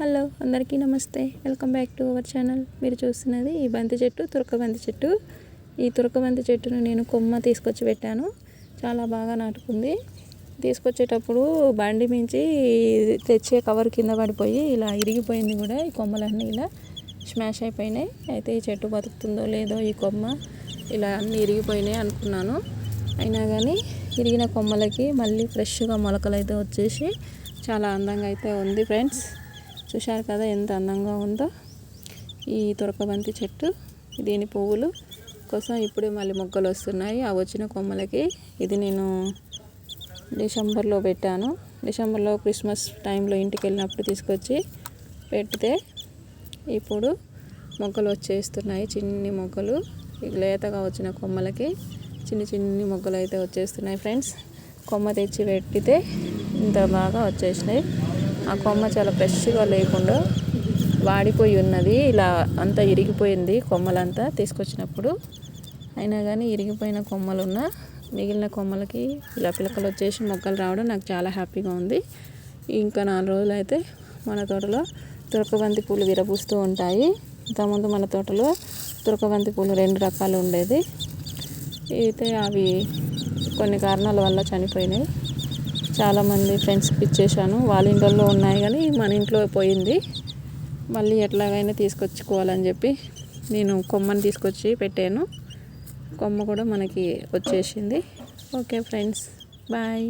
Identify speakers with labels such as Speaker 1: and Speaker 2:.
Speaker 1: Hello అందరికీ నమస్తే. Welcome back to our channel. మీరు చూస్తున్నది ఈ బంతి చెట్టు తురక బంతి చెట్టు. ఈ తురక బంతి చెట్టును నేను కొమ్మ తీసుకొచ్చి పెట్టాను. చాలా బాగా నాటుకుంది. తీసుకొచ్చేటప్పుడు బండి మించి తెచ్చే కవర్ కింద పడిపోయి ఇలా ఇరిగిపోయింది కూడా ఈ కొమ్మలన్నీ ఇలా స్మాష్ అయిపోయినాయి. అయితే ఈ చెట్టు బతుకుతుందో లేదో ఈ కొమ్మ ఇలా అన్నీ ఇరిగిపోయినాయి అనుకున్నాను. అయినా కానీ ఇరిగిన కొమ్మలకి మళ్ళీ ఫ్రెష్గా మొలకలు అయితే వచ్చేసి చాలా అందంగా అయితే ఉంది ఫ్రెండ్స్. చూశారు కదా ఎంత అందంగా ఉందో. ఈ తురకబంతి చెట్టు దీని పువ్వులు కోసం ఇప్పుడే మళ్ళీ మొగ్గలు వస్తున్నాయి. ఆ వచ్చిన కొమ్మలకి ఇది నేను డిసెంబర్లో పెట్టాను. డిసెంబర్లో క్రిస్మస్ టైంలో ఇంటికి వెళ్ళినప్పుడు తీసుకొచ్చి పెడితే ఇప్పుడు మొగ్గలు వచ్చేస్తున్నాయి. చిన్ని మొగ్గలు లేతగా వచ్చిన కొమ్మలకి చిన్ని చిన్ని మొగ్గలు అయితే వచ్చేస్తున్నాయి ఫ్రెండ్స్. కొమ్మ తెచ్చి పెట్టితే ఇంత బాగా వచ్చేసినాయి. ఆ కొమ్మ చాలా ఫ్రెష్గా లేకుండా వాడిపోయి ఉన్నది. ఇలా అంతా ఇరిగిపోయింది కొమ్మలంతా తీసుకొచ్చినప్పుడు. అయినా కానీ ఇరిగిపోయిన కొమ్మలు ఉన్న మిగిలిన కొమ్మలకి ఇలా పిలకలు వచ్చేసి మొక్కలు రావడం నాకు చాలా హ్యాపీగా ఉంది. ఇంకా నాలుగు రోజులు అయితే మన తోటలో తురకబంతి పూలు విరబూస్తూ ఉంటాయి. ఇంతకుముందు మన తోటలో తురకబంతి పూలు రెండు రకాలు ఉండేది. అయితే అవి కొన్ని కారణాల వల్ల చనిపోయినాయి. చాలామంది ఫ్రెండ్స్కి ఇచ్చేసాను వాళ్ళ ఇంట్లో ఉన్నాయి కానీ మన ఇంట్లో పోయింది. మళ్ళీ ఎట్లాగైనా తీసుకొచ్చుకోవాలని చెప్పి నేను కొమ్మని తీసుకొచ్చి పెట్టాను. కొమ్మ కూడా మనకి వచ్చేసింది. Okay friends bye